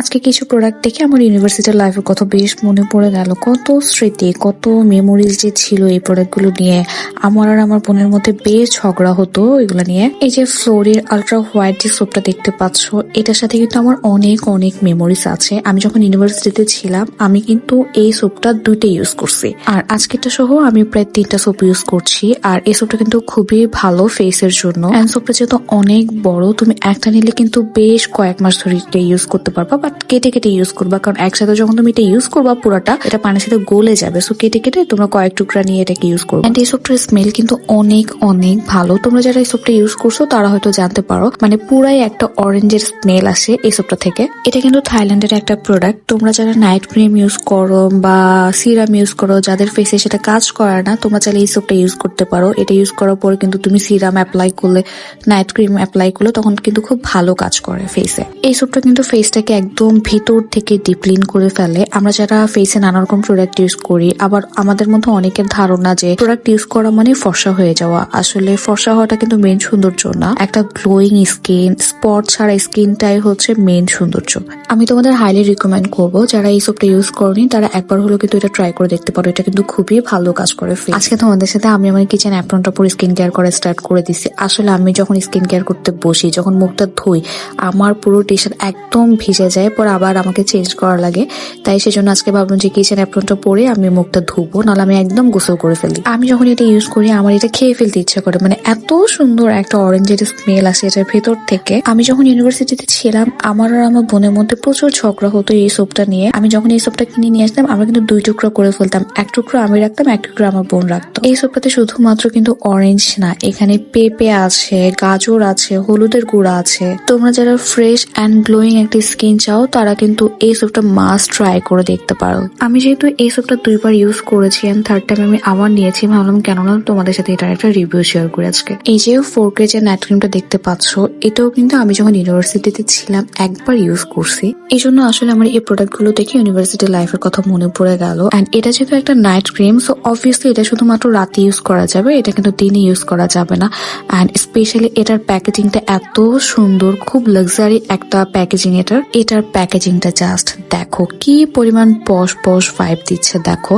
আজকে কিছু প্রোডাক্ট দেখে আমার ইউনিভার্সিটির লাইফের কথা বেশ মনে পড়ে গেল। কত স্মৃতি, কত মেমোরিজ যে ছিল এই প্রোডাক্টগুলো নিয়ে। আমার আর আমার বোনের মধ্যে বেশ ঝগড়া হতো এগুলো নিয়ে। এই যে ফ্লোরির আলট্রা হোয়াইট যে সোপটা দেখতে পাচ্ছ, এটার সাথে কিন্তু আমার অনেক অনেক মেমোরিজ আছে। আমি যখন ইউনিভার্সিটিতে ছিলাম, আমি কিন্তু এই সোপটা দুইটা ইউজ করছি। আর আজকেরটা সহ আমি প্রায় তিনটা সোপ ইউজ করছি। আর এই সোপটা কিন্তু খুবই ভালো ফেসের জন্য। অ্যান্ড সোপটা যেহেতু অনেক বড়, তুমি একটা নিলে কিন্তু বেশ কয়েক মাস ধরে ইউজ করতে পারবা। বাট কেটে কেটে ইউজ করবা। কারণ একসাথে যখন তুমি এটা ইউজ করবা পুরোটা, এটা পানির সাথে গলে যাবে। সো কেটে কেটে তোমরা কয়েক টুকরা নিয়ে এটাকে ইউজ করবে। অ্যান্ড এই সোপটার স্মেল কিন্তু অনেক অনেক ভালো। তোমরা যারা এই সোপটা ইউজ করছ, তারা হয়তো জানতে পারো। মানে পুরাই একটা অরেঞ্জের স্মেল আসে এই সোপটা থেকে। এটা কিন্তু থাইল্যান্ডের একটা প্রোডাক্ট তোমরা যারা নাইট ক্রিম ইউজ করো বা সিরাম ইউজ করো, যাদের ফেসে সেটা কাজ করে না, তোমরা চাইলে এই সোপটা ইউজ করতে পারো। এটা ইউজ করার পরে কিন্তু তুমি সিরাম অ্যাপ্লাই করলে নাইট ক্রিম অ্যাপ্লাই করলে, তখন কিন্তু খুব ভালো কাজ করে ফেসে এই সোপটা কিন্তু ফেসটাকে একদম ভিতর থেকে ডিপ্লিন করে ফেলে। আমরা যারা ফেসে নানা রকম প্রোডাক্ট ইউজ করি, আবার আমাদের মধ্যে অনেকের ধারণা যে প্রোডাক্ট ইউজ করা মানে ফর্সা হয়ে যাওয়া। আসলে ফর্সা হওয়াটা কিন্তু মেন সৌন্দর্য না। একটা গ্লোয়িং স্কিন স্পট ছাড়া স্কিনটাই হচ্ছে মেন সৌন্দর্য। আমি তোমাদের হাইলি রিকমেন্ড করব, যারা এই সোপটা ইউজ করনি, তারা একবার হলেও কিন্তু এটা ট্রাই করে দেখতে পারো। এটা কিন্তু খুবই ভালো কাজ করে। আজকে তোমাদের সাথে আমি আমার কিচেন অ্যাপ্রনটা পরে স্কিন কেয়ার করা স্টার্ট করে দিছি। আসলে আমি যখন স্কিন কেয়ার করতে বসি, যখন মুখটা ধুই, আমার পুরো টি শার্ট একদম ভিজে যায়, পরে আবার আমাকে চেঞ্জ করা লাগে। তাই সেজন্য আজকে ভাবলাম যে কিচেন অ্যাপ্রনটা পরে আমি মুখটা ধুবো, নাহলে আমি একদম গোসল করে ফেলি। আমি যখন এটা ইউজ করি, আমার এটা খেয়ে ফেলতে ইচ্ছা করে। মানে এত সুন্দর একটা অরেঞ্জ অরেঞ্জের স্মেল আসে এটার ভেতর থেকে। আমি যখন ইউনিভার্সিটিতে ছিলাম, আমার আর আমার বোনের মধ্যে প্রচুর ঝগড়া হতো এই সোপটা নিয়ে। আমি যখন এই সোপটা কিনে নিয়ে আসতাম, আমরা কিন্তু দুই টুকরো করে ফেলতাম। এক টুকরো আমি রাখতাম, এক টুকরো আমার বোন রাখতো। এই সোপটাতে শুধুমাত্র কিন্তু অরেঞ্জ না, এখানে পেঁপে আছে, গাজর আছে, হলুদের গুঁড়া আছে। তোমরা যারা ফ্রেশ অ্যান্ড গ্লোয়িং একটা স্কিন চাও তারা কিন্তু এই সোপটা মাস্ট ট্রাই করে দেখতে পারো। আমি যেহেতু এই সোপটা দুইবার ইউজ করেছি এন্ড থার্ড টাইম আমি আবার নিয়েছি ভাবলাম কেননা তোমাদের সাথে এটার একটা রিভিউ শেয়ার করি আজকে। এই যে ফোর কে যে নাইট ক্রিমটা দেখতে পাচ্ছ, এটাও কিন্তু আমি যখন ইউনিভার্সিটিতে ছিলাম একবার ইউজ করছি। এই জন্য আসলে আমার এই প্রোডাক্টগুলো দেখে ইউনিভার্সিটি লাইফের কথা মনে পড়ে গেল। অ্যান্ড এটা যেহেতু একটা নাইট ক্রিম সো অবভিয়াসলি এটা শুধুমাত্র রাতে ইউজ করা যাবে, এটা কিন্তু দিনে ইউজ করা যাবে না। অ্যান্ড স্পেশালি এটার প্যাকেজিংটা এত সুন্দর, খুব লাক্সারি একটা প্যাকেজিং এটার। এটার প্যাকেজিংটা জাস্ট দেখো কি পরিমাণ পশ পশ ভাইব দিচ্ছে, দেখো।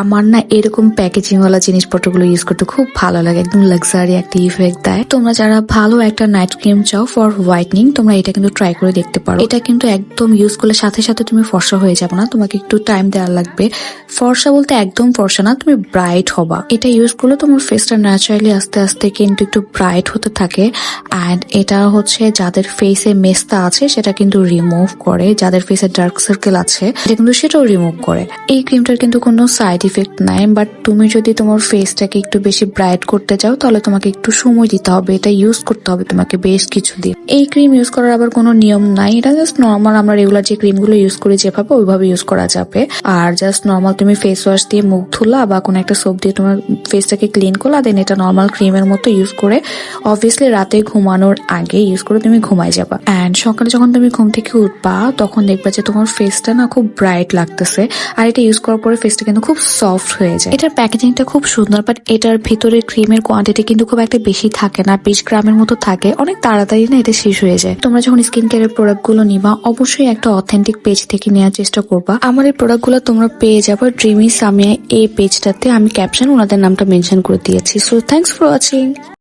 আমার না এরকম প্যাকেজিং ওয়ালা জিনিসপত্রগুলো ইউজ করতে খুব ভালো লাগে, একদম লাক্সারি একটা ইফেক্ট দেয়। তোমরা যারা ভালো একটা নাইট ক্রিম চাও ফর হোয়াইটনিং তোমরা এটা কিন্তু ট্রাই করে দেখতে পারো। এটা কিন্তু একদম ইউজ করলে সাথে সাথে তুমি ফর্সা হয়ে যাবে না, তোমাকে একটু টাইম দেওয়া লাগবে। ফর্সা বলতে একদম ফর্সা না, তুমি ব্রাইট হবা। এটা ইউজ করলে তোমার ফেসটা ন্যাচারালি আস্তে আস্তে কিন্তু একটু ব্রাইট হতে থাকে। অ্যান্ড এটা হচ্ছে যাদের ফেসে মেস্তা আছে, সেটা কিন্তু রিমুভ করে যাদের ফেসে ডার্ক সার্কেল আছে, এটা কিন্তু সেটাও রিমুভ করে। এই ক্রিমটার কিন্তু কোনো সাইড ইফেক্ট নাই বাট তুমি যদি তোমার ফেসটাকে একটু বেশি ব্রাইট করতে চাও, তাহলে তোমাকে একটু সময় দিতে হবে। এটা ইউজ করতে হবে তোমাকে বেশ কিছু দিন এই ক্রিম ইউজ করার আবার কোনো নিয়ম নাই। এটা জাস্ট নর্মাল আমরা রেগুলার যে ক্রিমগুলো ইউজ করি যেভাবে ওইভাবে ইউজ করা যাবে। আর জাস্ট নর্মাল তুমি ফেস ওয়াশ দিয়ে মুখ ধুলা বা কোনো একটা সোপ দিয়ে তোমার ফেসটাকে ক্লিন করলা দেন এটা নর্মাল ক্রিমের মতো ইউজ করে অবভিয়াসলি রাতে ঘুমানোর আগে ইউজ করে তুমি ঘুমাই যাবা। অ্যান্ড সকালে যখন তুমি ঘুম থেকে উঠবা তখন দেখবা যে তোমার ফেসটা না খুব ব্রাইট লাগতেছে। আর এটা ইউজ করার পরে ফেসটা কিন্তু খুব সফট হয়ে যায়। এটার প্যাকেজিংটা খুব সুন্দর বাট এটার ভিতরে ক্রিমের কোয়ান্টিটি কিন্তু খুব একটা বেশি থাকে না, বিশ গ্রামের মতো থাকে। অনেক তাড়াতাড়ি না এটা শেষ হয়ে যায়। তোমরা যখন স্কিন কেয়ারের প্রোডাক্টগুলো নিবা, অবশ্যই একটা অথেন্টিক পেজ থেকে নেওয়ার চেষ্টা করবা। আমার এই প্রোডাক্টগুলো তোমরা পেয়ে যাব ড্রিমি সামিয়া এই পেজটাতে আমি ক্যাপশন ওনাদের নামটা মেনশন করে দিয়েছি। So thanks for watching